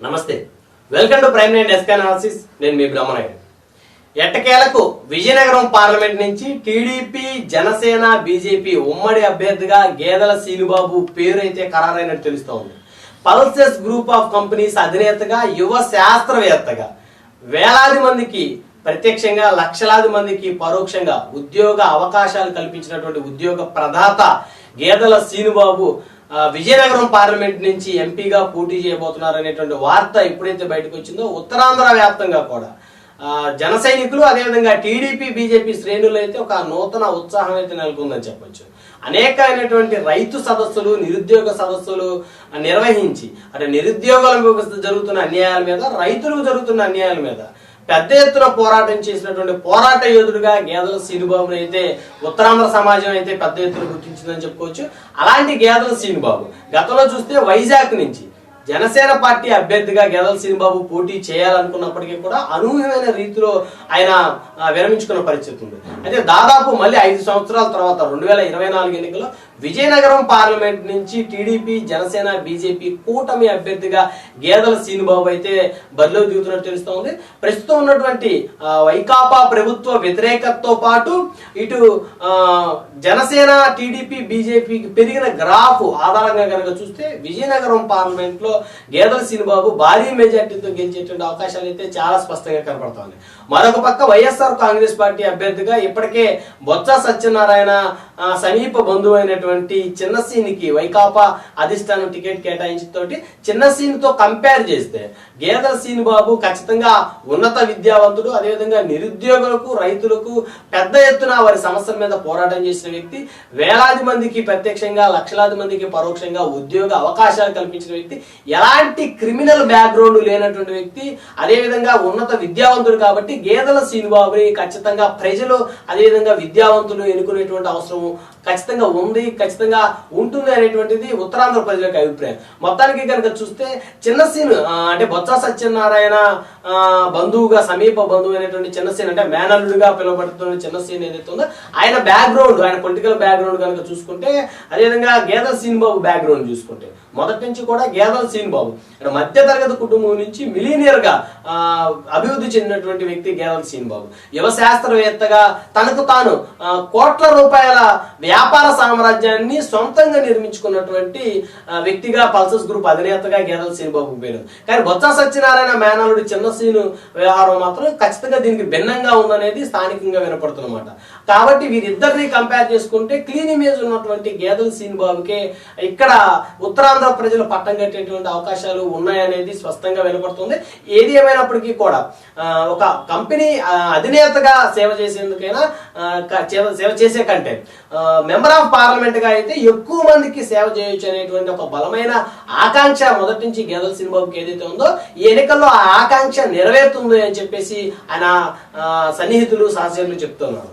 నమస్తే. Welcome to prime nine SK analysis నేను మీ బ్రహ్మనాయుడు. ఎట్టకేలకు విజయనగరం పార్లమెంట్ నుంచి టీడీపీ జనసేన బీజేపీ ఉమ్మడి అభ్యర్థిగా గేదెల సీనుబాబు పేరు అయితే ఖరారైనట్టు తెలుస్తోంది. పల్సెస్ గ్రూప్ ఆఫ్ కంపెనీస్ అధినేతగా యువ శాస్త్రవేత్తగా వేలాది మందికి ప్రత్యక్షంగా లక్షలాది మందికి పరోక్షంగా ఉద్యోగ అవకాశాలు కల్పించినటువంటి ఉద్యోగ ప్రదాత గేదెల సీనుబాబు విజయనగరం పార్లమెంట్ నుంచి ఎంపీగా పోటీ చేయబోతున్నారు అనేటువంటి వార్త ఎప్పుడైతే బయటకు వచ్చిందో ఉత్తరాంధ్ర వ్యాప్తంగా కూడా. జన సైనికులు అదేవిధంగా టీడీపీ బీజేపీ శ్రేణులు అయితే ఒక నూతన ఉత్సాహం అయితే నెలకొందని చెప్పొచ్చు. అనేకమైనటువంటి రైతు సదస్సులు నిరుద్యోగ సదస్సులు నిర్వహించి అంటే నిరుద్యోగులకు జరుగుతున్న అన్యాయాల మీద రైతులకు జరుగుతున్న అన్యాయాల మీద పెద్ద ఎత్తున పోరాటం చేసినటువంటి పోరాట యోధుడుగా గేదెల సీనుబాబుని అయితే ఉత్తరాంధ్ర సమాజం అయితే పెద్ద ఎత్తున గుర్తించిందని చెప్పుకోవచ్చు. అలాంటి గేదెల సీనుబాబు గతంలో చూస్తే వైజాగ్ నుంచి జనసేన పార్టీ అభ్యర్థిగా గేదెల సినిబాబు పోటీ చేయాలనుకున్నప్పటికీ కూడా అనూహ్యమైన రీతిలో ఆయన విరమించుకున్న పరిస్థితి ఉంది. అయితే దాదాపు మళ్ళీ ఐదు సంవత్సరాల తర్వాత రెండు వేల ఇరవై నాలుగు ఎన్నికల్లో విజయనగరం పార్లమెంట్ నుంచి టీడీపీ జనసేన బీజేపీ కూటమి అభ్యర్థిగా గేదెల శ్రీనిబాబు అయితే బరిలో దిగుతున్నట్టు తెలుస్తోంది. ప్రస్తుతం ఉన్నటువంటి వైకాపా ప్రభుత్వ వ్యతిరేకతతో పాటు ఇటు జనసేన టీడీపీ బీజేపీకి పెరిగిన గ్రాఫ్ ఆధారంగా కనుక చూస్తే విజయనగరం పార్లమెంట్లో గేదెల సీనుబాబు భారీ మెజార్టీతో గెలిచేటువంటి అవకాశాలు అయితే చాలా స్పష్టంగా కనపడుతోంది. మరొక పక్క వైఎస్ఆర్ కాంగ్రెస్ పార్టీ అభ్యర్థిగా ఇప్పటికే బొత్స సత్యనారాయణ సమీప బంధువు అయినటువంటి చిన్నసీనికి వైకాపా అధిష్టానం టికెట్ కేటాయించతోటి చిన్నసీనితో కంపేర్ చేస్తే గేదెల సీను బాబు ఖచ్చితంగా ఉన్నత విద్యావంతుడు అదేవిధంగా నిరుద్యోగులకు రైతులకు పెద్ద ఎత్తున వారి సమస్యల మీద పోరాటం చేసిన వ్యక్తి వేలాది మందికి ప్రత్యక్షంగా లక్షలాది మందికి పరోక్షంగా ఉద్యోగ అవకాశాలు కల్పించిన వ్యక్తి ఎలాంటి క్రిమినల్ బ్యాక్గ్రౌండ్ లేనటువంటి వ్యక్తి అదేవిధంగా ఉన్నత విద్యావంతుడు కాబట్టి గేదెల సీనుబాబుని ఖచ్చితంగా ప్రజలు అదేవిధంగా విద్యావంతులు ఎన్నుకునేటువంటి అవసరం ఖచ్చితంగా ఉంది ఖచ్చితంగా ఉంటుంది అనేటువంటిది ఉత్తరాంధ్ర ప్రజల యొక్క అభిప్రాయం. మొత్తానికి కనుక చూస్తే చిన్న సీన్ అంటే బొత్స సత్యనారాయణ బంధువుగా సమీప బంధువు అనేటువంటి చిన్న సీన్ అంటే మేనల్లుడిగా పిలువబడుతున్న చిన్న సీన్ ఏదైతే ఉందో ఆయన బ్యాక్గ్రౌండ్ ఆయన పొలిటికల్ బ్యాక్గ్రౌండ్ కనుక చూసుకుంటే అదేవిధంగా గేదెల సీన్ బాబు బ్యాక్గ్రౌండ్ చూసుకుంటే మొదటి నుంచి కూడా గేదెల సీన్ బాబు మధ్య తరగతి కుటుంబం నుంచి మిలీనియర్గా అభివృద్ధి చెందినటువంటి వ్యక్తి గేదెల సీన్ బాబు యువ శాస్త్రవేత్తగా తనకు తాను కోట్ల రూపాయల వ్యాపార సామ్రాజ్యాన్ని సొంతంగా నిర్మించుకున్నటువంటి వ్యక్తిగా పల్సస్ గ్రూప్ అధినేతగా గేదల శ్రీబాబు పేరు. కానీ బొత్స సత్యనారాయణ మేనలుడు చిన్న వ్యవహారం మాత్రం ఖచ్చితంగా దీనికి భిన్నంగా ఉందనేది స్థానికంగా వినపడుతుందన్నమాట కాబట్టి వీరిద్దరిని కంపేర్ చేసుకుంటే క్లీన్ ఇమేజ్ ఉన్నటువంటి గేదల శ్రీనిబాబుకే ఇక్కడ ఉత్తరాంధ్ర ప్రజలు పట్టం కట్టేటువంటి అవకాశాలు ఉన్నాయనేది స్పష్టంగా వినపడుతుంది. ఏది ఏమైనప్పటికీ కూడా ఒక కంపెనీ అధినేతగా సేవ చేసేందుకైనా సేవ చేసే కంటే మెంబర్ ఆఫ్ పార్లమెంట్గా అయితే ఎక్కువ మందికి సేవ చేయొచ్చు అనేటువంటి ఒక బలమైన ఆకాంక్ష మొదటి నుంచి గేదల సినిమాకి ఏదైతే ఉందో ఈ ఎన్నికల్లో ఆ ఆకాంక్ష నెరవేరుతుందో అని చెప్పేసి ఆయన ఆ, సన్నిహితులు సహచరులు చెప్తున్నారు.